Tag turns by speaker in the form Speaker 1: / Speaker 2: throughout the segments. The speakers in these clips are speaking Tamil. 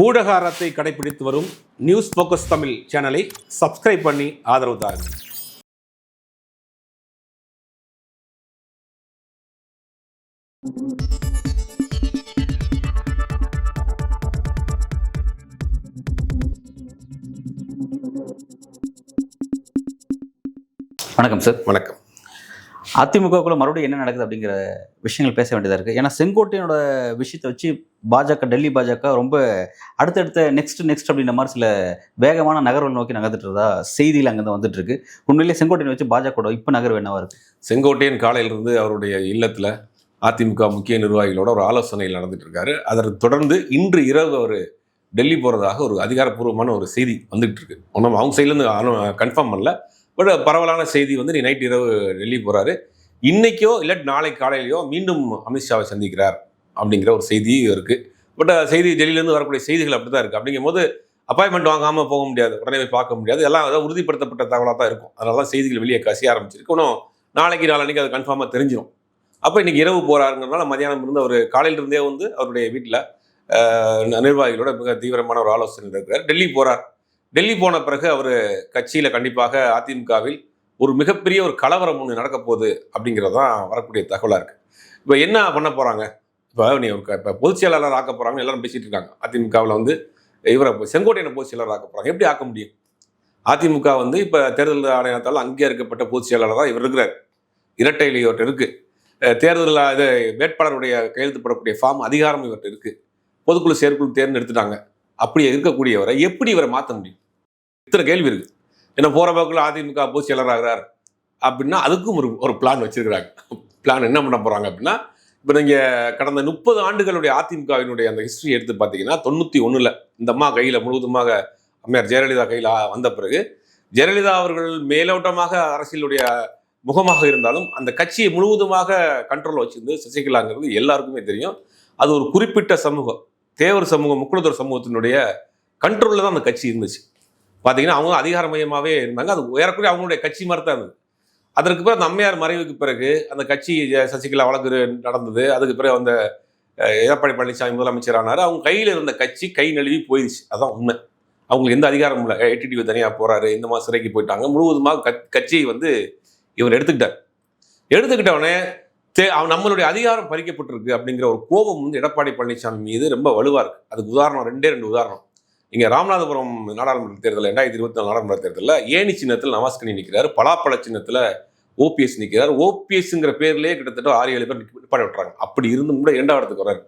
Speaker 1: ஊடகாரத்தை கடைபிடித்து வரும் நியூஸ் போக்கஸ் தமிழ் சேனலை சப்ஸ்கிரைப் பண்ணி ஆதரவு தாருங்கள் வணக்கம் சார் வணக்கம்
Speaker 2: அதிமுகக்குள்ள மறுபடியும் என்ன நடக்குது அப்படிங்கிற விஷயங்கள் பேச வேண்டியதாக இருக்குது ஏன்னா செங்கோட்டையனோட விஷயத்தை வச்சு பாஜக டெல்லி பாஜக ரொம்ப அடுத்தடுத்த நெக்ஸ்ட் நெக்ஸ்ட் அப்படின்ற மாதிரி சில வேகமான நகர்வுகள் நோக்கி நகர்ந்துட்டு இருந்தா செய்தியில் தான் வந்துட்டு இருக்கு உண்மையிலே செங்கோட்டையன் வச்சு கூட இப்போ நகர்வு என்னவா இருக்கு
Speaker 1: செங்கோட்டையன் காலையிலிருந்து அவருடைய இல்லத்தில் அதிமுக முக்கிய நிர்வாகிகளோட ஒரு ஆலோசனையில் நடந்துட்டு இருக்காரு அதற்கு தொடர்ந்து இன்று இரவு அவர் டெல்லி போகிறதாக ஒரு அதிகாரப்பூர்வமான ஒரு செய்தி வந்துட்டு இருக்கு ஒன்றும் அவங்க சைட்லேருந்து கன்ஃபார்ம் பண்ணல பட் பரவலான செய்தி வந்து நீ நைட் இரவு டெல்லி போகிறாரு இன்றைக்கோ இல்லை நாளை காலையிலையோ மீண்டும் அமித்ஷாவை சந்திக்கிறார் அப்படிங்கிற ஒரு செய்தியும் இருக்குது பட் செய்தி டெல்லியிலேருந்து வரக்கூடிய செய்திகள் அப்படி தான் இருக்குது அப்படிங்கும் போது அப்பாயின்மெண்ட் வாங்காமல் போக முடியாது உடனே போய் பார்க்க முடியாது எல்லாம் அதாவது உறுதிப்படுத்தப்பட்ட தகவலாக தான் இருக்கும் அதனால தான் செய்திகள் வெளியே கசிய ஆரம்பிச்சிருக்கு இன்னும் நாளைக்கு நாளன்னைக்கு அது கன்ஃபார்மாக தெரிஞ்சிடும் அப்போ இன்றைக்கி இரவு போகிறாருங்கிறனால மதியானம் இருந்து அவர் காலையிலிருந்தே வந்து அவருடைய வீட்டில் நிர்வாகிகளோட மிக தீவிரமான ஒரு ஆலோசனை இருக்கிறார் டெல்லி போகிறார் டெல்லி போன பிறகு அவர் கட்சியில் கண்டிப்பாக அதிமுகவில் ஒரு மிகப்பெரிய ஒரு கலவரம் ஒன்று நடக்க போகுது அப்படிங்கிறது தான் வரக்கூடிய தகவலாக இருக்குது இப்போ என்ன பண்ண போகிறாங்க இப்போ நீ இப்போ பொதுச் செயலாளர் ஆக்க போகிறாங்கன்னு எல்லாரும் பேசிகிட்டு இருக்காங்க அதிமுகவில் வந்து இவரை செங்கோட்டையனை பொதுச் செயலாளர் ஆக்க போகிறாங்க எப்படி ஆக்க முடியும் அதிமுக வந்து இப்போ தேர்தல் ஆணையத்தால் இருக்கப்பட்ட பொதுச் செயலாளராக இவர் இருக்கிறார் இரட்டை இவர்கிட்ட இருக்குது தேர்தல் இது வேட்பாளருடைய கையெழுத்துப்படக்கூடிய ஃபார்ம் அதிகாரம் இவர்கிட்ட இருக்குது பொதுக்குழு செயற்குழு தேர்ந்தெடுத்துட்டாங்க அப்படி இருக்கக்கூடியவரை எப்படி இவரை மாற்ற முடியும் இத்தனை கேள்வி இருக்குது ஏன்னா போகிற போக்கில் அதிமுக போய் ஆகிறார் அப்படின்னா அதுக்கும் ஒரு ஒரு பிளான் வச்சிருக்கிறாங்க பிளான் என்ன பண்ண போகிறாங்க அப்படின்னா இப்போ நீங்கள் கடந்த முப்பது ஆண்டுகளுடைய அதிமுகவினுடைய அந்த ஹிஸ்ட்ரி எடுத்து பார்த்தீங்கன்னா தொண்ணூற்றி ஒன்றில் இந்த அம்மா கையில் முழுவதுமாக அம்மையார் ஜெயலலிதா கையில் வந்த பிறகு ஜெயலலிதா அவர்கள் மேலோட்டமாக அரசியலுடைய முகமாக இருந்தாலும் அந்த கட்சியை முழுவதுமாக கண்ட்ரோலில் வச்சுருந்து சசிகலாங்கிறது எல்லாருக்குமே தெரியும் அது ஒரு குறிப்பிட்ட சமூகம் தேவர் சமூகம் முக்குளத்தோர் சமூகத்தினுடைய கண்ட்ரோலில் தான் அந்த கட்சி இருந்துச்சு பார்த்தீங்கன்னா அவங்க அதிகார மையமாகவே இருந்தாங்க அது ஏறக்குறைய அவங்களுடைய கட்சி மாதிரி தான் இருந்தது அதற்கு பிறகு அந்த அம்மையார் மறைவுக்கு பிறகு அந்த கட்சி சசிகலா வழக்கு நடந்தது அதுக்கு பிறகு அந்த எடப்பாடி பழனிசாமி முதலமைச்சரானார் அவங்க கையில் இருந்த கட்சி கை நழுவி போயிடுச்சு அதுதான் உண்மை அவங்களுக்கு எந்த அதிகாரம் இல்லை ஏடிடிவி தனியாக போகிறாரு இந்த மாதிரி சிறைக்கு போயிட்டாங்க முழுவதுமாக கட்சியை வந்து இவர் எடுத்துக்கிட்டார் எடுத்துக்கிட்டவனே தே நம்மளுடைய அதிகாரம் பறிக்கப்பட்டிருக்கு அப்படிங்கிற ஒரு கோபம் வந்து எடப்பாடி பழனிசாமி மீது ரொம்ப வலுவாக இருக்குது அதுக்கு உதாரணம் ரெண்டே ரெண்டு உதாரணம் இங்கே ராமநாதபுரம் நாடாளுமன்ற தேர்தல் ரெண்டாயிரத்தி இருபத்தி நாலு நாடாளுமன்ற தேர்தலில் ஏனி சின்னத்தில் நவாஸ்கனி நிற்கிறார் பலாப்பழ சின்னத்தில் ஓபிஎஸ் நிற்கிறார் ஓபிஎஸ்ங்கிற பேர்லேயே கிட்டத்தட்ட ஆறு ஏழு பேர் எடப்பாடி விட்டுறாங்க அப்படி இருந்தும் கூட இரண்டாவது இடத்துக்கு வராரு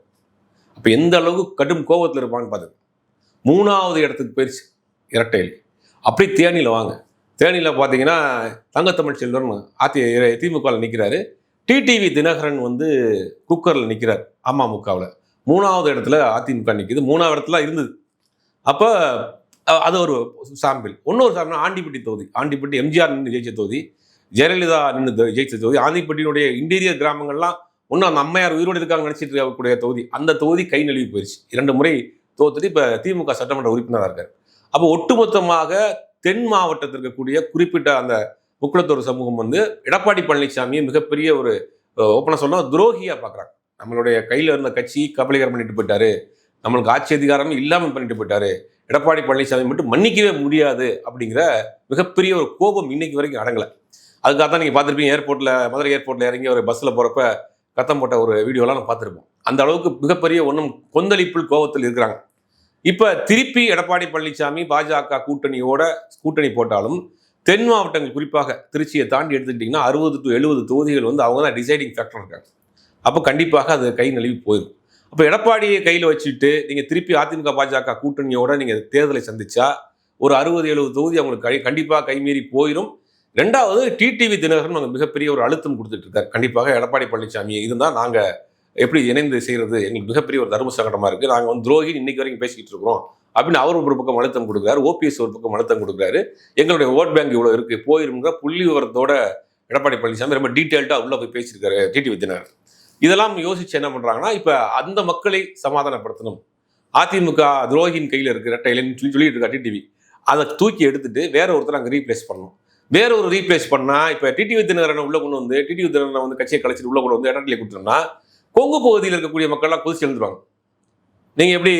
Speaker 1: அப்போ எந்த அளவுக்கு கடும் கோபத்தில் இருப்பான்னு பார்த்து மூணாவது இடத்துக்கு போயிடுச்சு இரட்டையில் அப்படி தேனியில் வாங்க தேனியில் பார்த்தீங்கன்னா தங்கத்தமிழ் செல்வன் அதி திமுகவில் நிற்கிறாரு டிடிவி தினகரன் வந்து குக்கரில் நிற்கிறார் அமமுகவில் மூணாவது இடத்துல அதிமுக நிற்கிது மூணாவது இடத்துல இருந்தது அப்போ அது ஒரு சாம்பிள் இன்னொரு சாம்பிள் ஆண்டிப்பட்டி தொகுதி ஆண்டிப்பட்டி எம்ஜிஆர் நின்று ஜெயிச்ச தொகுதி ஜெயலலிதா நின்று ஜெயிச்ச தொகுதி ஆண்டிப்பட்டியினுடைய இன்டீரியர் கிராமங்கள்லாம் ஒன்றும் அந்த அம்மையார் உயிரோடு இருக்காங்க நினச்சிட்டு இருக்கக்கூடிய தொகுதி அந்த தொகுதி கை நழுவி போயிடுச்சு இரண்டு முறை தோத்துட்டு இப்போ திமுக சட்டமன்ற உறுப்பினராக இருக்கார் அப்போ ஒட்டுமொத்தமாக தென் மாவட்டத்தில் இருக்கக்கூடிய குறிப்பிட்ட அந்த முக்குளத்தூர் சமூகம் வந்து எடப்பாடி பழனிசாமியை மிகப்பெரிய ஒரு ஓப்பனாக சொன்னால் துரோகியாக பார்க்குறாங்க நம்மளுடைய கையில் இருந்த கட்சி கபலீகரம் பண்ணிட்டு போயிட்டாரு நம்மளுக்கு ஆட்சி அதிகாரமும் இல்லாமல் பண்ணிட்டு போயிட்டாரு எடப்பாடி பழனிசாமி மட்டும் மன்னிக்கவே முடியாது அப்படிங்கிற மிகப்பெரிய ஒரு கோபம் இன்னைக்கு வரைக்கும் அடங்கலை அதுக்காக தான் நீங்கள் பார்த்துருப்பீங்க ஏர்போர்ட்டில் மதுரை ஏர்போர்ட்டில் இறங்கி ஒரு பஸ்ஸில் போகிறப்ப கத்தம் போட்ட ஒரு வீடியோலாம் நான் பார்த்துருப்போம் அந்த அளவுக்கு மிகப்பெரிய ஒன்றும் கொந்தளிப்புள் கோபத்தில் இருக்கிறாங்க இப்போ திருப்பி எடப்பாடி பழனிசாமி பாஜக கூட்டணியோட கூட்டணி போட்டாலும் தென் மாவட்டங்கள் குறிப்பாக திருச்சியை தாண்டி எடுத்துக்கிட்டிங்கன்னா அறுபது டு எழுபது தொகுதிகள் வந்து அவங்க தான் டிசைடிங் ஃபேக்டர் இருக்காங்க அப்போ கண்டிப்பாக அது கை நழுவி போயிடும் அப்போ எடப்பாடியை கையில் வச்சுட்டு நீங்கள் திருப்பி அதிமுக பாஜக கூட்டணியோட நீங்கள் தேர்தலை சந்திச்சா ஒரு அறுபது எழுபது தொகுதி அவங்களுக்கு கை கண்டிப்பாக கைமீறி போயிடும் ரெண்டாவது டிடிவி தினகரன் அவங்க மிகப்பெரிய ஒரு அழுத்தம் கொடுத்துட்டு இருக்காரு கண்டிப்பாக எடப்பாடி பழனிசாமி இதுதான் நாங்கள் எப்படி இணைந்து செய்கிறது எங்களுக்கு மிகப்பெரிய ஒரு தர்ம சங்கடமாக இருக்குது நாங்கள் வந்து துரோகி இன்றைக்கு வரைக்கும் பேசிக்கிட்டு இருக்கிறோம் அப்படின்னு அவர் ஒரு பக்கம் அழுத்தம் கொடுக்குறாரு ஓபிஎஸ் ஒரு பக்கம் அழுத்தம் கொடுக்குறாரு எங்களுடைய ஓட் பேங்க் இவ்வளோ இருக்குது போயிருங்கிற புள்ளி விவரத்தோட எடப்பாடி பழனிசாமி ரொம்ப டீட்டெயில்டாக உள்ளே போய் பேசியிருக்காரு டிடி வித்தினர் இதெல்லாம் யோசிச்சு என்ன பண்ணுறாங்கன்னா இப்போ அந்த மக்களை சமாதானப்படுத்தணும் அதிமுக துரோகியின் கையில் இருக்கிற டைலன்னு சொல்லி சொல்லிட்டு இருக்கா டிடிவி அதை தூக்கி எடுத்துட்டு வேற ஒருத்தர் அங்கே ரீப்ளேஸ் பண்ணணும் வேற ஒரு ரீப்ளேஸ் பண்ணால் இப்போ டிடி தினகரனை உள்ளே கொண்டு வந்து டிடி தினகரனை வந்து கட்சியை கலைச்சிட்டு உள்ளே கொண்டு வந்து இடத்துல கொடுத்தோம்னா கொங்கு பகுதியில் இருக்கக்கூடிய மக்கள்லாம் கொதிச்சு எழுந்துருவாங்க நீங்க எப்படி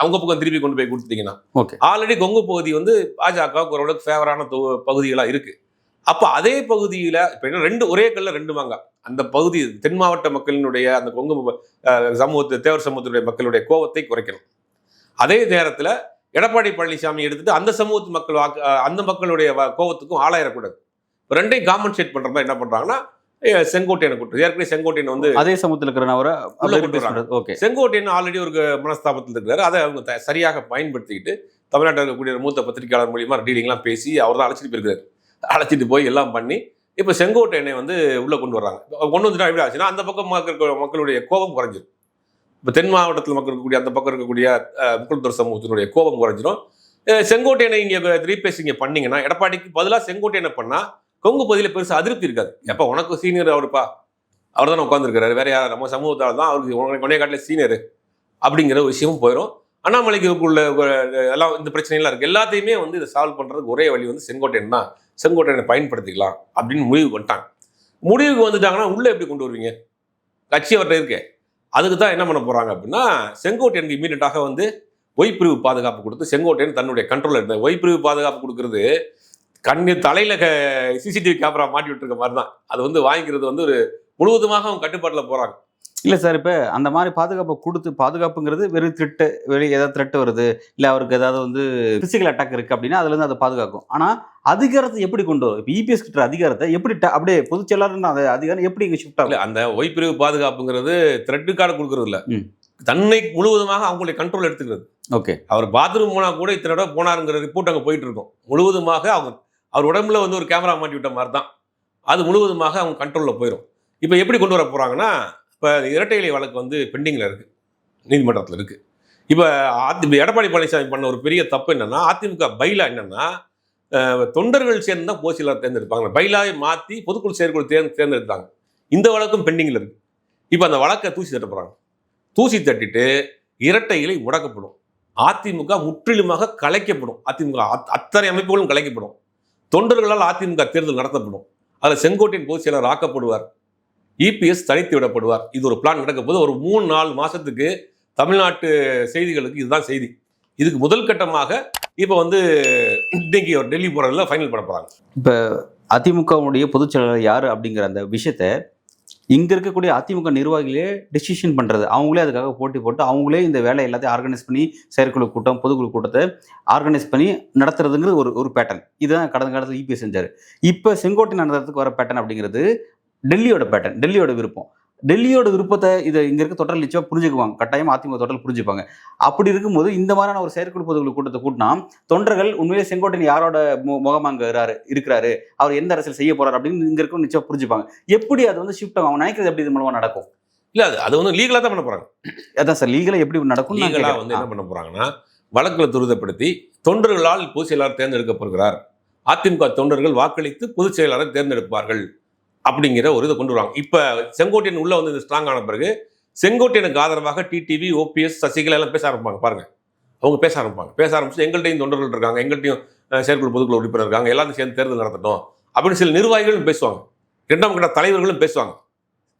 Speaker 1: அவங்க பக்கம் திருப்பி கொண்டு போய் கொடுத்துட்டீங்கன்னா ஓகே ஆல்ரெடி கொங்கு பகுதி வந்து பாஜகவுக்கு ஓரளவுக்கு ஃபேவரான பகுதிகளாக இருக்கு அப்போ அதே பகுதியில் இப்போ என்ன ரெண்டு ஒரே கல்ல ரெண்டு வாங்க அந்த பகுதி தென் மாவட்ட மக்களினுடைய அந்த கொங்கு சமூகத்து தேவர் சமூகத்துடைய மக்களுடைய கோபத்தை குறைக்கணும் அதே நேரத்தில் எடப்பாடி பழனிசாமி எடுத்துட்டு அந்த சமூகத்து மக்கள் வாக்கு அந்த மக்களுடைய கோபத்துக்கும் ஆளாயிடக்கூடாது இப்போ ரெண்டையும் காமன்சேட் பண்ணுறதா என்ன பண்ணுறாங்கன்னா செங்கோட்டையனை கூட்டு ஏற்கனவே செங்கோட்டையன் வந்து
Speaker 2: அதே சமூகத்தில் இருக்கிற அவரை ஓகே
Speaker 1: செங்கோட்டையன் ஆல்ரெடி ஒரு மனஸ்தாபத்தில் இருக்கிறாரு அதை அவங்க சரியாக பயன்படுத்திக்கிட்டு தமிழ்நாட்டில் இருக்கக்கூடிய மூத்த பத்திரிகையாளர் மூலியமாக டீலிங்லாம் பேசி அவர் தான் அழைச்சிட்டு போயிருக்காரு அழைச்சிட்டு போய் எல்லாம் பண்ணி இப்போ செங்கோட்டையனை வந்து உள்ளே கொண்டு வர்றாங்க கொண்டு வந்துட்டா எப்படி ஆச்சுன்னா அந்த பக்கம் மக்கள் மக்களுடைய கோபம் குறைஞ்சிடும் இப்போ தென் மாவட்டத்தில் மக்கள் இருக்கக்கூடிய அந்த பக்கம் இருக்கக்கூடிய முக்குள்தர் சமூகத்தினுடைய கோபம் குறைஞ்சிடும் செங்கோட்டையனை இங்கே ரீப்ளேஸ் இங்கே பண்ணிங்கன்னா எடப்பாடிக்கு பதிலாக செங்கோட்டையனை பண்ணால் தொங்கு பகுதியில் பெருசாக அதிருப்தி இருக்காது எப்போ உனக்கு சீனியர் அவருப்பா அவர் தானே உட்காந்துருக்காரு வேற யார் நம்ம சமூகத்தால் தான் அவருக்கு உனக்கு கொண்டே காட்டில் சீனியர் அப்படிங்கிற விஷயமும் போயிடும் அண்ணாமலைக்கு உள்ள எல்லாம் இந்த பிரச்சனைலாம் இருக்குது எல்லாத்தையுமே வந்து இதை சால்வ் பண்ணுறதுக்கு ஒரே வழி வந்து செங்கோட்டையன் தான் செங்கோட்டையனை பயன்படுத்திக்கலாம் அப்படின்னு முடிவுக்கு வந்துட்டாங்க முடிவுக்கு வந்துட்டாங்கன்னா உள்ளே எப்படி கொண்டு வருவீங்க கட்சி அவர்கிட்ட இருக்கே அதுக்கு தான் என்ன பண்ண போகிறாங்க அப்படின்னா செங்கோட்டையனுக்கு இமீடியட்டாக வந்து ஒய்பிரிவு பாதுகாப்பு கொடுத்து செங்கோட்டையன் தன்னுடைய கண்ட்ரோலில் இருந்தது ஒய்பிரிவு பாதுகாப்பு கொடுக்குறது கண்ணு தலையில் சிசிடிவி கேமரா மாட்டி விட்டுருக்க மாதிரி தான் அது வந்து வாங்கிக்கிறது வந்து ஒரு முழுவதுமாக அவங்க கட்டுப்பாட்டில் போகிறாங்க
Speaker 2: இல்லை சார் இப்போ அந்த மாதிரி பாதுகாப்பு கொடுத்து பாதுகாப்புங்கிறது வெறும் திருட்டு வெளியே ஏதாவது த்ரெட் வருது இல்லை அவருக்கு ஏதாவது வந்து பிசிக்கல் அட்டாக் இருக்குது அப்படின்னா அதுலேருந்து அதை பாதுகாக்கும் ஆனால் அதிகாரத்தை எப்படி கொண்டு வரும் இப்போ இபிஎஸ் e கிட்ட அதிகாரத்தை எப்படி அப்படியே பொதுச் செயலாளர்னு அந்த அதிகாரம் எப்படி இங்கே ஷிஃப்ட் ஆகும்
Speaker 1: அந்த ஒய்பிரிவு பாதுகாப்புங்கிறது த்ரெட்டுக்காக கொடுக்குறது இல்லை தன்னை முழுவதுமாக அவங்களுடைய கண்ட்ரோல் எடுத்துக்கிறது ஓகே அவர் பாத்ரூம் போனால் கூட இத்தனை தடவை போனாருங்கிற ரிப்போர்ட் அங்கே போயிட்டு இருக்கோம் முழுவதுமாக அவங்க அவர் உடம்புல வந்து ஒரு கேமரா மாட்டி விட்ட மாதிரி தான் அது முழுவதுமாக அவங்க கண்ட்ரோலில் போயிடும் இப்போ எப்படி கொண்டு வர போகிறாங்கன்னா இப்போ இரட்டை இலை வழக்கு வந்து பெண்டிங்கில் இருக்குது நீதிமன்றத்தில் இருக்குது இப்போ அதி எடப்பாடி பழனிசாமி பண்ண ஒரு பெரிய தப்பு என்னென்னா அதிமுக பைலா என்னென்னா தொண்டர்கள் சேர்ந்து தான் போசிலாக தேர்ந்தெடுப்பாங்க பைலாவை மாற்றி பொதுக்குழு செயற்குழு தேர்ந்து தேர்ந்தெடுத்தாங்க இந்த வழக்கும் பெண்டிங்கில் இருக்குது இப்போ அந்த வழக்கை தூசி தட்ட போகிறாங்க தூசி தட்டிட்டு இரட்டை இலை முடக்கப்படும் அதிமுக முற்றிலுமாக கலைக்கப்படும் அதிமுக அத்தனை அமைப்புகளும் கலைக்கப்படும் தொண்டர்களால் அதிமுக தேர்தல் நடத்தப்படும் அதில் செங்கோட்டையின் பொதுச் செயலர் ஆக்கப்படுவார் இபிஎஸ் தனித்து விடப்படுவார் இது ஒரு பிளான் நடக்க போது ஒரு மூணு நாலு மாதத்துக்கு தமிழ்நாட்டு செய்திகளுக்கு இதுதான் செய்தி இதுக்கு முதல் கட்டமாக இப்போ வந்து இன்னைக்கு ஒரு டெல்லி போகிறதுல ஃபைனல் பண்ண போகிறாங்க
Speaker 2: இப்போ அதிமுகவுடைய பொதுச் செயலாளர் யார் அப்படிங்கிற அந்த விஷயத்தை இங்கே இருக்கக்கூடிய அதிமுக நிர்வாகிகளே டிசிஷன் பண்ணுறது அவங்களே அதுக்காக போட்டி போட்டு அவங்களே இந்த வேலை எல்லாத்தையும் ஆர்கனைஸ் பண்ணி செயற்குழு கூட்டம் பொதுக்குழு கூட்டத்தை ஆர்கனைஸ் பண்ணி நடத்துறதுங்கிறது ஒரு ஒரு பேட்டர்ன் இதுதான் கடந்த காலத்தில் இபிஎஸ் e செஞ்சார் இப்போ செங்கோட்டை நடத்துறதுக்கு வர பேட்டர்ன் அப்படிங்கிறது டெல்லியோட பேட்டர்ன் டெல்லியோட விருப்பம் டெல்லியோட விருப்பத்தை இதை இங்கே இருக்க தொடரில் நிச்சயம் புரிஞ்சுக்குவாங்க கட்டாயம் அதிமுக தொடரில் புரிஞ்சுப்பாங்க அப்படி இருக்கும்போது இந்த மாதிரியான ஒரு செயற்குழு பொதுக்குழு கூட்டத்தை கூட்டினா தொண்டர்கள் உண்மையிலே செங்கோட்டையில் யாரோட முகமாக அங்கே இருக்கிறாரு அவர் எந்த அரசியல் செய்ய போறாரு அப்படின்னு இங்கே இருக்க நிச்சயம் புரிஞ்சுப்பாங்க எப்படி அது வந்து ஷிஃப்ட் ஆகும் நினைக்கிறது எப்படி இது மூலமா நடக்கும்
Speaker 1: இல்லை அது அது வந்து லீகலாக தான் பண்ண போகிறாங்க
Speaker 2: அதான் சார் லீகலாக எப்படி நடக்கும்
Speaker 1: லீகலாக வந்து என்ன பண்ண போகிறாங்கன்னா வழக்கில் துரிதப்படுத்தி தொண்டர்களால் பொதுச் செயலாளர் தேர்ந்தெடுக்கப்படுகிறார் அதிமுக தொண்டர்கள் வாக்களித்து பொதுச் செயலாளர் தேர்ந்தெடுப்பார்கள் அப்படிங்கிற ஒரு இதை கொண்டு வருவாங்க இப்போ செங்கோட்டையன் உள்ளே வந்து இந்த ஸ்ட்ராங் ஆன பிறகு செங்கோட்டையனுக்கு ஆதரவாக டிடிவி ஓபிஎஸ் சசிகலா எல்லாம் பேச ஆரம்பிப்பாங்க பாருங்கள் அவங்க பேச ஆரம்பிப்பாங்க பேச ஆரம்பிச்சு எங்கள்கிட்டையும் தொண்டர்கள் இருக்காங்க எங்கள்கிட்டையும் செயற்குழு பொதுக்குழு உறுப்பினர் இருக்காங்க எல்லாத்தையும் சேர்ந்து தேர்தல் நடத்தணும் அப்படின்னு சில நிர்வாகிகளும் பேசுவாங்க இரண்டாம் கட்ட தலைவர்களும் பேசுவாங்க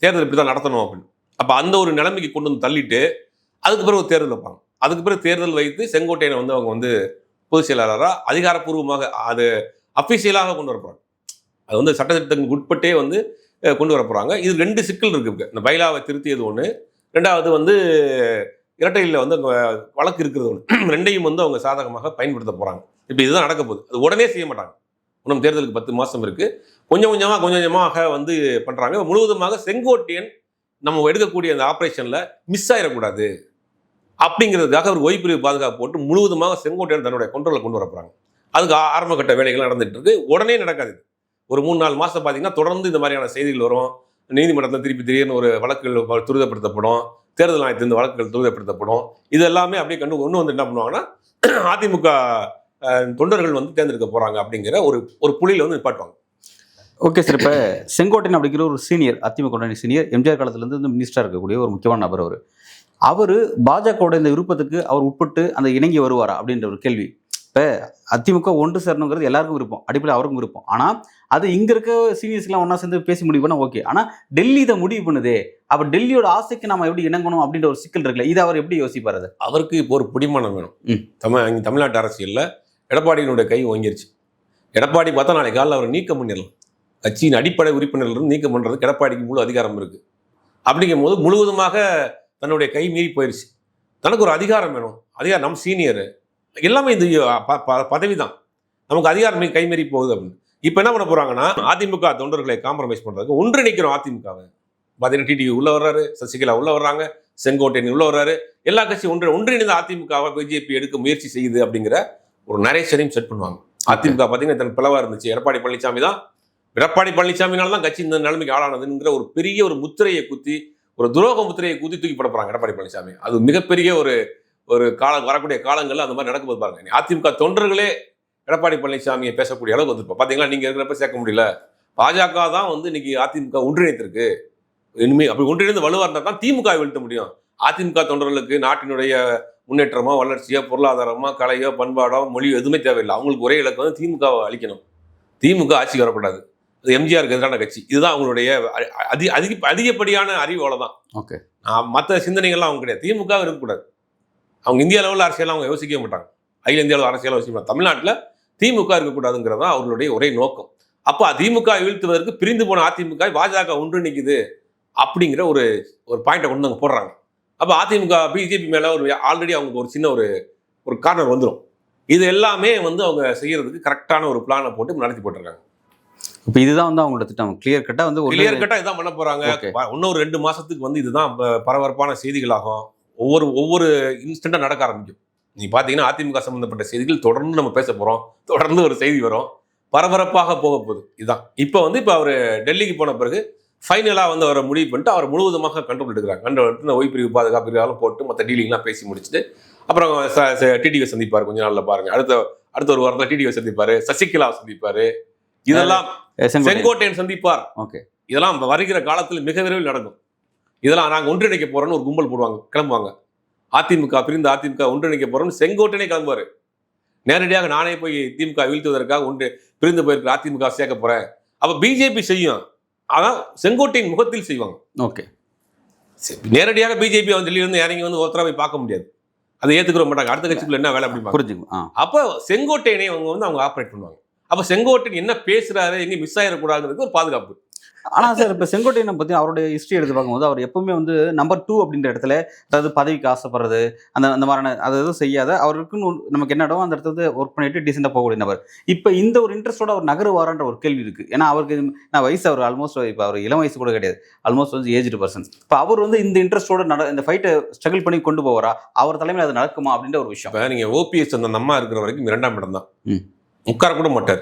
Speaker 1: தேர்தல் இப்படி தான் நடத்தணும் அப்படின்னு அப்போ அந்த ஒரு நிலைமைக்கு கொண்டு வந்து தள்ளிட்டு அதுக்கு பிறகு ஒரு தேர்தல் வைப்பாங்க அதுக்கு பிறகு தேர்தல் வைத்து செங்கோட்டையனை வந்து அவங்க வந்து பொதுச் செயலாளராக அதிகாரப்பூர்வமாக அது அஃபிஷியலாக கொண்டு வரப்பாங்க அது வந்து சட்டத்திட்டத்துக்கு உட்பட்டே வந்து கொண்டு வர போகிறாங்க இது ரெண்டு சிக்கல் இருக்குது இந்த பைலாவை திருத்தியது ஒன்று ரெண்டாவது வந்து இரட்டையில் வந்து அங்கே வழக்கு இருக்கிறது ஒன்று ரெண்டையும் வந்து அவங்க சாதகமாக பயன்படுத்த போகிறாங்க இப்போ இதுதான் நடக்க போகுது அது உடனே செய்ய மாட்டாங்க இன்னும் தேர்தலுக்கு பத்து மாதம் இருக்குது கொஞ்சம் கொஞ்சமாக கொஞ்சம் கொஞ்சமாக வந்து பண்ணுறாங்க முழுவதுமாக செங்கோட்டையன் நம்ம எடுக்கக்கூடிய அந்த ஆப்ரேஷனில் மிஸ் ஆகிடக்கூடாது அப்படிங்கிறதுக்காக ஒரு ஓய்பிரிவு பாதுகாப்பு போட்டு முழுவதுமாக செங்கோட்டையன் தன்னுடைய கொண்டோரில் கொண்டு வர போகிறாங்க அதுக்கு ஆரம்பகட்ட வேலைகள் நடந்துட்டு இருக்கு உடனே நடக்காது ஒரு மூணு நாலு மாதம் பார்த்தீங்கன்னா தொடர்ந்து இந்த மாதிரியான செய்திகள் வரும் நீதிமன்றத்தில் திருப்பி திடீர்னு ஒரு வழக்குகள் துரிதப்படுத்தப்படும் தேர்தல் ஆணையத்திலிருந்து வழக்குகள் துரிதப்படுத்தப்படும் இது எல்லாமே அப்படியே கண்டு ஒன்று வந்து என்ன பண்ணுவாங்கன்னா அதிமுக தொண்டர்கள் வந்து தேர்ந்தெடுக்க போகிறாங்க அப்படிங்கிற ஒரு ஒரு புள்ளியில் வந்து நிப்பாட்டுவாங்க
Speaker 2: ஓகே சார் இப்போ செங்கோட்டையன் அப்படிங்கிற ஒரு சீனியர் அதிமுக சீனியர் எம்ஜிஆர் காலத்துலேருந்து வந்து மினிஸ்டர் இருக்கக்கூடிய ஒரு முக்கியமான நபர் அவர் அவர் பாஜகவோட இந்த விருப்பத்துக்கு அவர் உட்பட்டு அந்த இணங்கி வருவாரா அப்படின்ற ஒரு கேள்வி இப்போ அதிமுக ஒன்று சேரணுங்கிறது எல்லாருக்கும் விருப்பம் அடிப்படையில் அவருக்கும் விருப்பம் ஆனால் அது இங்கே இருக்க சீனியர்ஸ்லாம் ஒன்றா சேர்ந்து பேசி முடிவு பண்ணால் ஓகே ஆனால் டெல்லி இதை முடிவு பண்ணுது அப்போ டெல்லியோட ஆசைக்கு நம்ம எப்படி இணங்கணும் அப்படின்ற ஒரு சிக்கல் இருக்குல்ல இதை அவர் எப்படி யோசிப்பாரு
Speaker 1: அவருக்கு இப்போ ஒரு பிடிமானம் வேணும் தமிழ் தமிழ்நாட்டு அரசியலில் எடப்பாடியினுடைய கை ஓங்கிருச்சு எடப்பாடி பார்த்தா நாளைக்கு காலையில் அவர் நீக்கம் பண்ணிடலாம் கட்சியின் அடிப்படை உறுப்பினர்கள் நீக்கம் பண்ணுறதுக்கு எடப்பாடிக்கு முழு அதிகாரம் இருக்குது அப்படிங்கும் போது முழுவதுமாக தன்னுடைய கை மீறி போயிடுச்சு தனக்கு ஒரு அதிகாரம் வேணும் அதிகாரம் நம் சீனியரு எல்லாமே இந்த பதவி தான் நமக்கு அதிகாரம் கை மீறி போகுது அப்படின்னு இப்போ என்ன பண்ண போகிறாங்கன்னா அதிமுக தொண்டர்களை காம்ப்ரமைஸ் பண்ணுறதுக்கு ஒன்றிணைக்கிறோம் அதிமுகவை பார்த்தீங்கன்னா டிடி உள்ளே வர்றாரு சசிகலா உள்ளே வர்றாங்க செங்கோட்டையன் உள்ளே வர்றாரு எல்லா கட்சியும் ஒன்று ஒன்றிணைந்த அதிமுகவை பிஜேபி எடுக்க முயற்சி செய்யுது அப்படிங்கிற ஒரு நரேஷனையும் செட் பண்ணுவாங்க அதிமுக பார்த்தீங்கன்னா தன் பிளவாக இருந்துச்சு எடப்பாடி பழனிசாமி தான் எடப்பாடி பழனிசாமினால தான் கட்சி இந்த நிலைமைக்கு ஆளானதுங்கிற ஒரு பெரிய ஒரு முத்திரையை குத்தி ஒரு துரோக முத்திரையை குத்தி தூக்கி போட எடப்பாடி பழனிசாமி அது மிகப்பெரிய ஒரு ஒரு காலம் வரக்கூடிய காலங்களில் அந்த மாதிரி நடக்கும்போது பாருங்க அதிமுக தொண்டர்களே எடப்பாடி பழனிசாமியை பேசக்கூடிய அளவுக்கு வந்துருப்போம் பார்த்தீங்களா நீங்கள் இருக்கிறப்ப சேர்க்க முடியல பாஜக தான் வந்து இன்னைக்கு அதிமுக ஒன்றிணைத்திருக்கு இனிமேல் அப்படி ஒன்றிணைந்து வலுவாக இருந்தால் தான் திமுக வீழ்த்த முடியும் அதிமுக தொண்டர்களுக்கு நாட்டினுடைய முன்னேற்றமோ வளர்ச்சியோ பொருளாதாரமோ கலையோ பண்பாடோ மொழியோ எதுவுமே தேவையில்லை அவங்களுக்கு ஒரே இலக்கு வந்து திமுகவை அழிக்கணும் திமுக ஆட்சிக்கு வரக்கூடாது அது எம்ஜிஆருக்கு எதிரான கட்சி இதுதான் அவங்களுடைய அதிக அதிக அதிகப்படியான அறிவு அவ்வளோதான் ஓகே மற்ற சிந்தனைகள்லாம் அவங்க கிடையாது திமுக இருக்கக்கூடாது அவங்க இந்திய அளவில் அரசியலாம் அவங்க யோசிக்கவே மாட்டாங்க அகில இந்திய அளவு அரசியலாக யோசிக்க மாட்டாங்க தமிழ்நாட்டில் திமுக இருக்கக்கூடாதுங்கிறது தான் அவர்களுடைய ஒரே நோக்கம் அப்போ திமுக வீழ்த்துவதற்கு பிரிந்து போன அதிமுக பாஜக நிற்குது அப்படிங்கிற ஒரு ஒரு பாயிண்டை கொண்டு அங்கே போடுறாங்க அப்போ அதிமுக பிஜேபி மேலே ஒரு ஆல்ரெடி அவங்களுக்கு ஒரு சின்ன ஒரு ஒரு கார்னர் வந்துடும் இது எல்லாமே வந்து அவங்க செய்யறதுக்கு கரெக்டான ஒரு பிளானை போட்டு நடத்தி போட்டிருக்காங்க
Speaker 2: இப்போ இதுதான் வந்து அவங்களோட திட்டம் கிளியர் கட்டாக வந்து
Speaker 1: கிளியர் கட்டாக இதான் பண்ண போகிறாங்க இன்னும் ஒரு ரெண்டு மாதத்துக்கு வந்து இதுதான் பரபரப்பான செய்திகளாகும் ஒவ்வொரு ஒவ்வொரு இன்ஸ்டண்ட்டாக நடக்க ஆரம்பிக்கும் நீ பார்த்தீங்கன்னா அதிமுக சம்மந்தப்பட்ட செய்திகள் தொடர்ந்து நம்ம பேச போகிறோம் தொடர்ந்து ஒரு செய்தி வரும் பரபரப்பாக போக போகுது இதுதான் இப்போ வந்து இப்போ அவர் டெல்லிக்கு போன பிறகு ஃபைனலாக வந்து அவரை முடிவு பண்ணிட்டு அவர் முழுவதுமாக கண்ட்ரோல் எடுக்கிறாங்க கண்ட்ரோல் எடுத்து ஓய்வு பிரிவு பாதுகாப்பு பிரிவாலும் போட்டு மற்ற டீலிங்லாம் பேசி முடிச்சுட்டு அப்புறம் டிடிவை சந்திப்பார் கொஞ்ச நாளில் பாருங்க அடுத்த அடுத்த ஒரு வாரத்தில் டிடிவை சந்திப்பார் சசிகலா சந்திப்பார் இதெல்லாம் செங்கோட்டையன் சந்திப்பார் ஓகே இதெல்லாம் வருகிற காலத்தில் மிக விரைவில் நடக்கும் இதெல்லாம் நாங்கள் ஒன்றிணைக்க போகிறோன்னு ஒரு கும்பல் போடுவாங்க கிளம்புவாங்க அதிமுக பிரிந்து அதிமுக ஒன்றிணைக்க போறோம்னு செங்கோட்டனே கிளம்புவாரு நேரடியாக நானே போய் திமுக வீழ்த்துவதற்காக ஒன்று பிரிந்து போயிருக்கிற அதிமுக சேர்க்க போறேன் அப்போ பிஜேபி செய்யும் ஆனால் செங்கோட்டையின் முகத்தில் செய்வாங்க ஓகே நேரடியாக பிஜேபி வந்து இருந்து இறங்கி வந்து ஒருத்தராக போய் பார்க்க முடியாது அதை ஏற்றுக்கிற மாட்டாங்க அடுத்த கட்சிக்குள்ள என்ன வேலை அப்படி புரிஞ்சுக்கும் அப்போ செங்கோட்டையனே அவங்க வந்து அவங்க ஆப்ரேட் பண்ணுவாங்க அப்போ செங்கோட்டையன் என்ன பேசுறாரு எங்கேயும் மிஸ் ஆகிடக்கூடாதுங்கிறது ஒரு பாதுகாப்பு
Speaker 2: ஆனா சார் இப்ப செங்கோட்டையனை பத்தி அவருடைய ஹிஸ்டரி எடுத்து பார்க்கும்போது அவர் எப்பவுமே வந்து நம்பர் டூ அப்படின்ற இடத்துல அதாவது பதவிக்கு ஆசைப்படுறது அந்த அந்த மாதிரியான அதை எதுவும் செய்யாத அவருக்குன்னு நமக்கு என்ன இடம் அந்த இடத்துல ஒர்க் பண்ணிட்டு டீசெண்டாக போகக்கூடிய நபர் இப்போ இந்த ஒரு இன்ட்ரெஸ்டோட அவர் நகருவாரான்ற ஒரு கேள்வி இருக்கு ஏன்னா அவருக்கு நான் வயசு அவர் ஆல்மோஸ்ட் இப்போ அவர் இளம் வயசு கூட கிடையாது ஆல்மோஸ்ட் வந்து ஏஜ்டு பர்சன் இப்போ அவர் வந்து இந்த இன்ட்ரெஸ்டோட நட இந்த ஃபைட்டை ஸ்ட்ரகிள் பண்ணி கொண்டு போவாரா அவர் தலைமையில் அது நடக்குமா அப்படின்ற ஒரு விஷயம்
Speaker 1: நீங்கள் ஓபிஎஸ் அந்த அம்மா இருக்கிற வரைக்கும் இரண்டாம் இடம் தான் உட்கார கூட மாட்டார்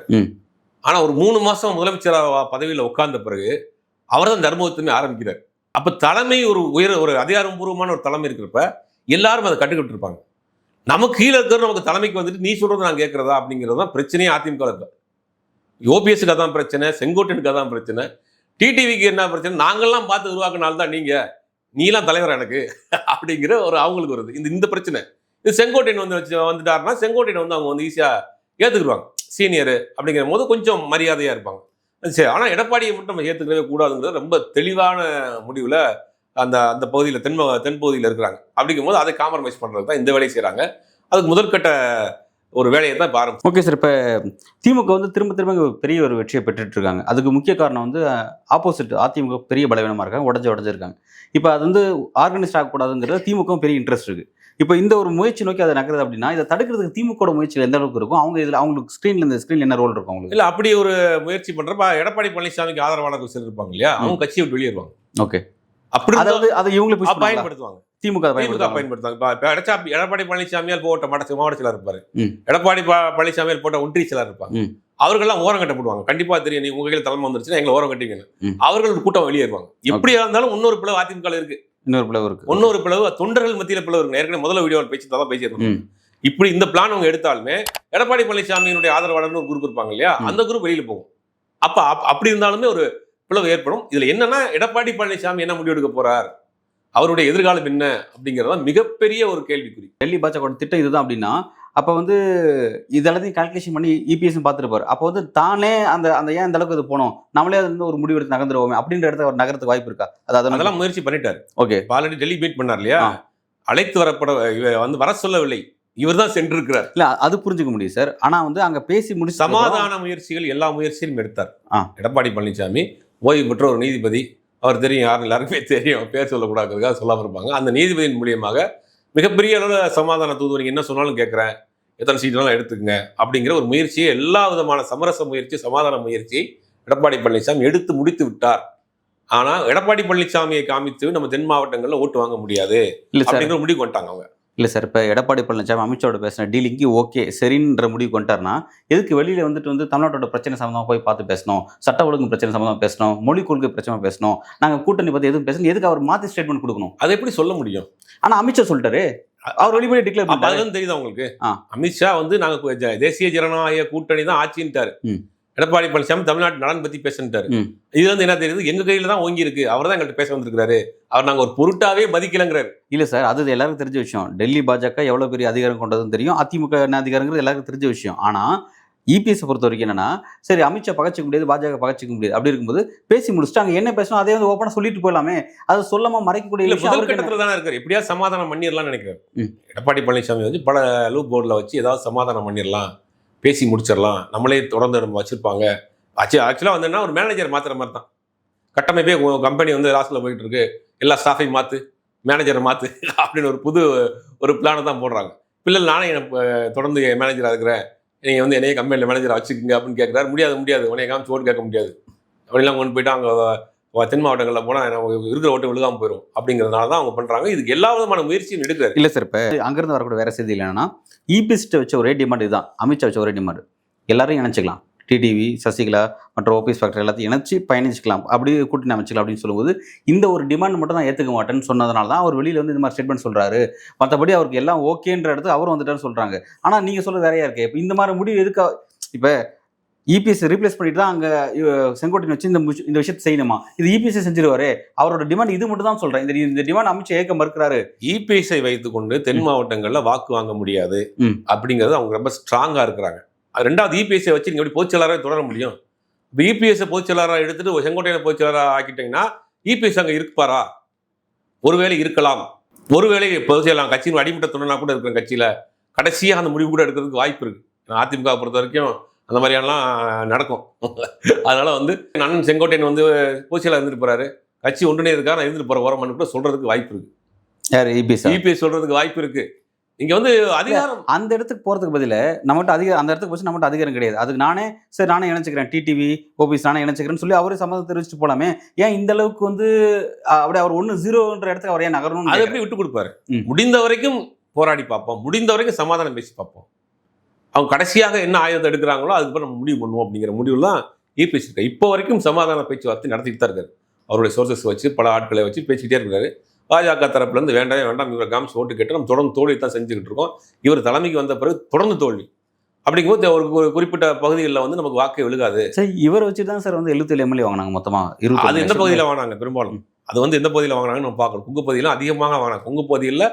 Speaker 1: ஆனால் ஒரு மூணு மாதம் முதலமைச்சராக பதவியில் உட்கார்ந்த பிறகு அவர் தான் தர்மபுரத்துமே ஆரம்பிக்கிறார் அப்போ தலைமை ஒரு உயர் ஒரு அதிகாரபூர்வமான ஒரு தலைமை இருக்கிறப்ப எல்லாரும் அதை கட்டுக்கிட்டு இருப்பாங்க நமக்கு கீழே இருக்கிற நமக்கு தலைமைக்கு வந்துட்டு நீ சொல்கிறது நான் கேட்குறதா அப்படிங்கிறது தான் பிரச்சனையே அதிமுக இருக்கு ஓபிஎஸ்க்கு அதான் பிரச்சனை செங்கோட்டனுக்கு தான் பிரச்சனை டிடிவிக்கு என்ன பிரச்சனை நாங்கள்லாம் பார்த்து உருவாக்கினால்தான் நீங்கள் நீலாம் தலைவர் எனக்கு அப்படிங்கிற ஒரு அவங்களுக்கு வருது இந்த இந்த பிரச்சனை இது செங்கோட்டையன் வந்து வச்சு வந்துட்டாருன்னா செங்கோட்டையன் வந்து அவங்க வந்து ஈஸியாக ஏற்றுக்குருவாங்க சீனியரு அப்படிங்கிற போது கொஞ்சம் மரியாதையாக இருப்பாங்க சரி ஆனால் எடப்பாடியை மட்டும் நம்ம ஏற்றுக்கவே கூடாதுங்கிறது ரொம்ப தெளிவான முடிவில் அந்த அந்த பகுதியில் தென்ப தென்பகுதியில் இருக்கிறாங்க அப்படிங்கும் போது அதை காம்ப்ரமைஸ் பண்ணுறது தான் இந்த வேலையை செய்கிறாங்க அதுக்கு முதற்கட்ட ஒரு வேலையை தான் இப்போ
Speaker 2: ஓகே சார் இப்போ திமுக வந்து திரும்ப திரும்ப பெரிய ஒரு வெற்றியை பெற்றுட்டு இருக்காங்க அதுக்கு முக்கிய காரணம் வந்து ஆப்போசிட் அதிமுக பெரிய பலவீனமாக இருக்காங்க உடஞ்சி உடஞ்சிருக்காங்க இப்போ அது வந்து ஆர்கனைஸ்ட் ஆகக்கூடாதுங்கிறது திமுகவும் பெரிய இன்ட்ரெஸ்ட் இருக்குது இப்போ இந்த ஒரு முயற்சி நோக்கி அதை நகருது அப்படின்னா இதை தடுக்கிறதுக்கு திமுக முயற்சியில் எந்த அளவுக்கு இருக்கும் அவங்க இதில் அவங்களுக்கு ஸ்க்ரீனில் இந்த ஸ்க்ரீன் என்ன ரோல் இருக்கும் அவங்களுக்கு
Speaker 1: இல்லை அப்படி ஒரு முயற்சி பண்ணுறப்ப எடப்பாடி பழனிசாமிக்கு ஆதரவாளர்கள் சிலர் இருப்பாங்க இல்லையா அவங்க கட்சியை விட்டு வெளியேறுவாங்க
Speaker 2: ஓகே அப்படி அதாவது அதை இவங்களுக்கு பயன்படுத்துவாங்க திமுக திமுக பயன்படுத்துவாங்க
Speaker 1: இப்போ எடச்சா எடப்பாடி பழனிசாமியால் போட்ட மாவட்ட மாவட்ட செயலாளர் இருப்பாரு எடப்பாடி பழனிசாமியால் போட்ட ஒன்றிய செயலாளர் இருப்பாங்க அவர்கள்லாம் ஓரம் கட்டப்படுவாங்க கண்டிப்பா தெரியும் நீ உங்க கையில் தலைமை வந்துருச்சுன்னா எங்களை ஓரம் கட்டிங்கன்னு அவர்கள் கூட்டம் வெளியேறுவாங்க எப்படியா இருந்தாலும் இன்னொரு பிள்ளை அதிமுக இருக்கு
Speaker 2: இன்னொரு பிளவு இருக்கு
Speaker 1: இன்னொரு பிளவு தொண்டர்கள் மத்தியில் பிளவு இருக்கு ஏற்கனவே முதல்ல வீடியோ பேசி தான் பேசியிருக்கோம் இப்படி இந்த பிளான் அவங்க எடுத்தாலுமே எடப்பாடி பழனிசாமியினுடைய ஆதரவாளர்னு ஒரு குரூப் இருப்பாங்க இல்லையா அந்த குரூப் வெளியில் போகும் அப்ப அப்படி இருந்தாலுமே ஒரு பிளவு ஏற்படும் இதுல என்னன்னா எடப்பாடி பழனிசாமி என்ன முடிவெடுக்க போறார் அவருடைய எதிர்காலம் என்ன அப்படிங்கிறதா மிகப்பெரிய ஒரு கேள்விக்குறி
Speaker 2: டெல்லி பாஜக திட்டம் இதுதான் அப்படின்னா அப்போ வந்து இதெல்லாத்தையும் கால்குலேஷன் பண்ணி இபிஎஸ்னு e பார்த்துருப்பாரு அப்போ வந்து தானே அந்த அந்த ஏன் அந்த அளவுக்கு இது போனோம் நம்மளே அது வந்து ஒரு முடிவு எடுத்து நகர்ந்துருவோமே அப்படின்ற இடத்துல ஒரு நகரத்துக்கு வாய்ப்பு இருக்கா
Speaker 1: அது அதெல்லாம் முயற்சி பண்ணிட்டாரு ஓகே ஆல்ரெடி டெல்லி மீட் பண்ணார் இல்லையா அழைத்து வரப்பட வந்து வர சொல்லவில்லை இவர் தான் சென்றிருக்கிறார்
Speaker 2: இல்ல அது புரிஞ்சுக்க முடியும் சார் ஆனா வந்து அங்க பேசி முடிச்சு
Speaker 1: சமாதான முயற்சிகள் எல்லா முயற்சியிலும் எடுத்தார் எடப்பாடி பழனிசாமி ஓய்வு பெற்ற ஒரு நீதிபதி அவர் தெரியும் யாரும் எல்லாருக்குமே தெரியும் பேர் சொல்லக்கூடாதுக்காக சொல்லாமல் இருப்பாங்க அந்த நீதிபதியின் மூலியமாக மிகப்பெரிய அளவில் சமாதான தூதுவர் என்ன சொன்னாலும் கேட்குறேன் எத்தனை சீட்டெல்லாம் எடுத்துக்கங்க அப்படிங்கிற ஒரு முயற்சியை எல்லா விதமான சமரச முயற்சி சமாதான முயற்சி எடப்பாடி பழனிசாமி எடுத்து முடித்து விட்டார் ஆனால் எடப்பாடி பழனிசாமியை காமித்து நம்ம தென் மாவட்டங்களில் ஓட்டு வாங்க முடியாது அப்படிங்கிற முடிவு கொண்டாங்க அவங்க
Speaker 2: இல்லை சார் இப்போ எடப்பாடி பழனிசாமி அமித்ஷாவோட பேசின டீலிங்கு ஓகே சரின்ற முடிவு கொண்டாருனா எதுக்கு வெளியில் வந்துட்டு வந்து தமிழ்நாட்டோட பிரச்சனை சம்மந்தமாக போய் பார்த்து பேசணும் சட்ட ஒழுங்கு பிரச்சனை சம்மந்தமாக பேசணும் மொழி கொள்கை பிரச்சனை பேசணும் நாங்கள் கூட்டணி பற்றி எதுவும் பேசணும் எதுக்கு அவர் மாற்றி ஸ்டேட்மெண்ட் கொடுக்கணும்
Speaker 1: அதை எப்படி சொல்ல முடியும்
Speaker 2: ஆனா அமித்ஷா சொல்லிட்டாரு அவர் வெளிப்படைய டிக்ளேர்
Speaker 1: பண்ணாரு தெரியுது உங்களுக்கு அமித்ஷா வந்து நாங்க தேசிய ஜனநாயக கூட்டணி தான் ஆட்சின்ட்டாரு எடப்பாடி பழனிசாமி தமிழ்நாட்டு நலன் பத்தி பேசிட்டாரு இது வந்து என்ன தெரியுது எங்க கையில தான் ஓங்கி இருக்கு அவர் தான் எங்கள்கிட்ட பேச வந்திருக்காரு அவர் நாங்க ஒரு பொருட்டாவே மதிக்கலங்கிறாரு
Speaker 2: இல்ல சார் அது எல்லாருக்கும் தெரிஞ்ச விஷயம் டெல்லி பாஜக எவ்வளவு பெரிய அதிகாரம் கொண்டதுன்னு தெரியும் அதிமுக என்ன அதிகாரங்கிறது எல்லாருக்கும் தெரிஞ்ச விஷயம் ஆனா இபிஎஸ்ஸை e பொறுத்த வரைக்கும் என்னன்னா சரி அமித்ஷா பகச்சிக்க முடியாது பாஜக பகச்சிக்க முடியாது அப்படி இருக்கும்போது பேசி முடிச்சுட்டு அங்கே என்ன பேசணும் அதே வந்து ஓப்பனாக சொல்லிட்டு போயிடலாமே அதை சொல்லாம மறைக்கக்கூடிய
Speaker 1: முதல் கட்டத்தில் தானே இருக்காரு எப்படியாவது சமாதானம் பண்ணிடலாம்னு நினைக்கிறேன் எடப்பாடி பழனிசாமி வந்து பல லூப் போர்டில் வச்சு ஏதாவது சமாதானம் பண்ணிடலாம் பேசி முடிச்சிடலாம் நம்மளே தொடர்ந்து நம்ம வச்சுருப்பாங்க ஆச்சு ஆக்சுவலாக வந்து ஒரு மேனேஜர் மாற்றுற மாதிரி தான் கட்டமைப்பே கம்பெனி வந்து லாஸ்ட்டில் போயிட்டு இருக்கு எல்லா ஸ்டாஃபையும் மாற்று மேனேஜரை மாற்று அப்படின்னு ஒரு புது ஒரு பிளானை தான் போடுறாங்க பிள்ளை நானே தொடர்ந்து மேனேஜராக இருக்கிறேன் நீங்கள் வந்து என்னைய கம்பெனியில் மேனேஜர் வச்சுக்கோங்க அப்படின்னு கேட்குறாரு முடியாது முடியாது உனையை காமிச்சு ஓட்டு கேட்க முடியாது அப்படிலாம் கொண்டு போயிட்டு அங்கே தென் மாவட்டங்களில் போனால் நமக்கு இருக்கிற ஓட்டு விழுகாமல் போயிடும் அப்படிங்கிறதுனால தான் அவங்க பண்ணுறாங்க இதுக்கு எல்லா விதமான முயற்சியும் எடுக்கிறாரு
Speaker 2: இல்லை சார் இப்போ அங்கேருந்து வரக்கூடிய வேறு செய்தி இல்லைன்னா இபிஎஸ்ட்டை வச்ச ஒரே டிமாண்ட் இதுதான் அமித்ஷா வச்ச ஒரே டிமாண்ட் எல்லாரும் நினச்சிக்கலாம் டிடிவி சசிகலா மற்ற ஓபிஎஸ் ஃபேக்டரி எல்லாத்தையும் இணைச்சி பயணிச்சிக்கலாம் அப்படி கூட்டணி அமைச்சிக்கலாம் அப்படின்னு சொல்லும்போது இந்த ஒரு டிமாண்ட் மட்டும் தான் ஏற்றுக்க மாட்டேன்னு சொன்னதுனால தான் அவர் வெளியில் வந்து இந்த மாதிரி ஸ்டேட்மெண்ட் சொல்கிறாரு மற்றபடி அவருக்கு எல்லாம் ஓகேன்ற இடத்து அவரும் வந்துட்டான்னு சொல்கிறாங்க ஆனால் நீங்கள் சொல்ல வேறையா இருக்கே இப்போ இந்த மாதிரி முடிவு எதுக்கு இப்போ இபிஎஸ் e ரீப்ளேஸ் பண்ணிட்டு தான் அங்கே செங்கோட்டையன் வச்சு இந்த இந்த விஷயத்தை செய்யணுமா இது இபிஎஸ் e செஞ்சிருவாரு அவரோட டிமாண்ட் இது மட்டும் தான் சொல்றேன் இந்த டிமாண்ட் அமைச்சு ஏற்க மறுக்கிறாரு
Speaker 1: இபிஎஸ்ஐ e வைத்துக்கொண்டு தென் மாவட்டங்களில் வாக்கு வாங்க முடியாது அப்படிங்கிறது அவங்க ரொம்ப ஸ்ட்ராங்காக இருக்கிறாங்க ரெண்டாவது இபிஎஸ்ஐ e வச்சு நீங்கள் எப்படி பொதுச்செயலாளராக தொடர முடியும் இப்போ இபிஎஸ்ஐ e பொதுச்செயலாளராக எடுத்துகிட்டு செங்கோட்டையில் பொதுச்செயலாளராக ஆக்கிட்டிங்கன்னா இபிஎஸ் e அங்கே இருப்பாரா ஒருவேளை இருக்கலாம் ஒருவேளை பொதுச்செயலாம் கட்சியின் அடிமட்ட துணனா கூட இருக்கிற கட்சியில் கடைசியாக அந்த முடிவு கூட எடுக்கிறதுக்கு வாய்ப்பு இருக்குது அதிமுக பொறுத்த வரைக்கும் அந்த மாதிரியெல்லாம் நடக்கும் அதனால் வந்து அண்ணன் செங்கோட்டையன் வந்து பொதுச்செயலாக இருந்துட்டு கட்சி ஒன்றுனே இருக்கா நான் இருந்துட்டு போகிற ஓரமானு கூட சொல்கிறதுக்கு வாய்ப்பு இருக்குது யார் இபிஎஸ் இபிஎஸ் சொல்கிறதுக்கு வாய்ப்பு இருக்குது இங்க வந்து அதிகாரம்
Speaker 2: அந்த இடத்துக்கு போறதுக்கு பதில நம்மகிட்ட அதிக அந்த இடத்துக்கு போச்சு நம்மகிட்ட அதிகாரம் கிடையாது அதுக்கு நானே சரி நானே இணைச்சிக்கிறேன் டிடிவி ஓபிஎஸ் நானே இணைச்சிக்கிறேன்னு சொல்லி அவரே சம்மதம் தெரிவிச்சு போலாமே ஏன் இந்த அளவுக்கு வந்து அப்படியே அவர் ஒன்று ஜீரோன்ற இடத்துக்கு அவர் ஏன் நகரணும்
Speaker 1: அதை எப்படி விட்டு கொடுப்பாரு முடிந்த வரைக்கும் போராடி பார்ப்போம் முடிந்த வரைக்கும் சமாதானம் பேசி பார்ப்போம் அவங்க கடைசியாக என்ன ஆயுதத்தை எடுக்கிறாங்களோ அதுக்கப்புறம் நம்ம முடிவு பண்ணுவோம் அப்படிங்கிற முடிவு தான் இபிஎஸ் இப்போ வரைக்கும் சமாதான பேச்சுவார்த்தை நடத்திட்டு தான் இருக்காரு அவருடைய சோர்சஸ் வச்சு பல ஆட்களை வச்சு பேசிக்கிட்டே இருக்காரு பாஜக தரப்புலேருந்து வேண்டாம் வேண்டாம் இவரை காமிச்சு ஓட்டு கேட்டு நம்ம தொடர்ந்து தோல்வி தான் செஞ்சுக்கிட்டு இருக்கோம் இவர் தலைமைக்கு வந்த பிறகு தொடர்ந்து தோல்வி அப்படிங்கும்போது ஒரு ஒரு குறிப்பிட்ட பகுதிகளில் வந்து நமக்கு வாக்கு விழுகாது
Speaker 2: சார் இவர் வச்சு தான் சார் வந்து எழுபத்தி எம்எல்ஏ வாங்கினாங்க மொத்தமாக
Speaker 1: அது எந்த பகுதியில் வாங்கினாங்க பெரும்பாலும் அது வந்து எந்த பகுதியில் வாங்கினாங்கன்னு நம்ம பார்க்கணும் குங்கு பகுதியில் அதிகமாக வாங்கினாங்க குங்கு பகுதியில்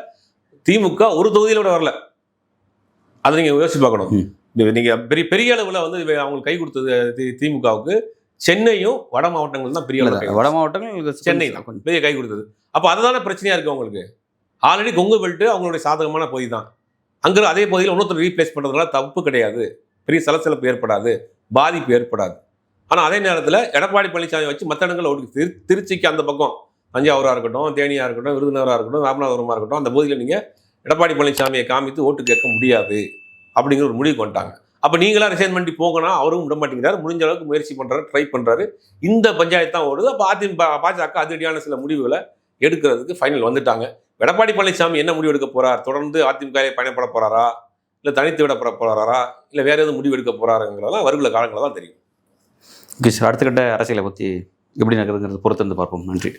Speaker 1: திமுக ஒரு தொகுதியில் கூட வரல அதை நீங்கள் யோசிச்சு பார்க்கணும் நீங்கள் பெரிய பெரிய அளவில் வந்து அவங்களுக்கு கை கொடுத்தது திமுகவுக்கு சென்னையும் வட மாவட்டங்கள் தான் பெரிய
Speaker 2: வட மாவட்டங்கள்
Speaker 1: சென்னை தான் கொஞ்சம் பெரிய கை கொடுத்தது அப்போ அதுதானே பிரச்சனையாக இருக்கு அவங்களுக்கு ஆல்ரெடி கொங்கு பெல்ட் அவங்களுடைய சாதகமான பகுதி தான் அங்கே அதே பகுதியில் இன்னொருத்தர் ரீப்ளேஸ் பண்ணுறதுனால தப்பு கிடையாது பெரிய சலசலப்பு ஏற்படாது பாதிப்பு ஏற்படாது ஆனால் அதே நேரத்தில் எடப்பாடி பழனிசாமி வச்சு மற்ற இடங்கள் அவருக்கு திரு திருச்சிக்கு அந்த பக்கம் தஞ்சாவூராக இருக்கட்டும் தேனியாக இருக்கட்டும் விருதுநகராக இருக்கட்டும் ராமநாதபுரமாக இருக்கட்டும் அந்த பகுதியில் நீங்கள் எடப்பாடி பழனிசாமியை காமித்து ஓட்டு கேட்க முடியாது அப்படிங்கிற ஒரு முடிவு கொண்டாங்க அப்போ நீங்களா ரிசைன் பண்ணி போகணும் அவரும் விட மாட்டேங்கிறார் முடிஞ்ச அளவுக்கு முயற்சி பண்றாரு ட்ரை பண்ணுறாரு இந்த பஞ்சாயத்து தான் ஓடுது அப்போ அதிமுக பாஜக அதிரடியான சில முடிவுகளை எடுக்கிறதுக்கு ஃபைனல் வந்துட்டாங்க எடப்பாடி பழனிசாமி என்ன முடிவு எடுக்க போறார் தொடர்ந்து அதிமுக பயணப்பட போகிறாரா இல்லை தனித்து விட போகிறாரா இல்லை வேறு எதுவும் முடிவு எடுக்க போறாருங்கிறதெல்லாம் வருகிற காலங்களில் தான் தெரியும்
Speaker 2: ஓகே சார் அடுத்த கட்ட அரசியலை பற்றி எப்படி நடக்குதுங்கிறது பொறுத்திருந்து பார்ப்போம் நன்றி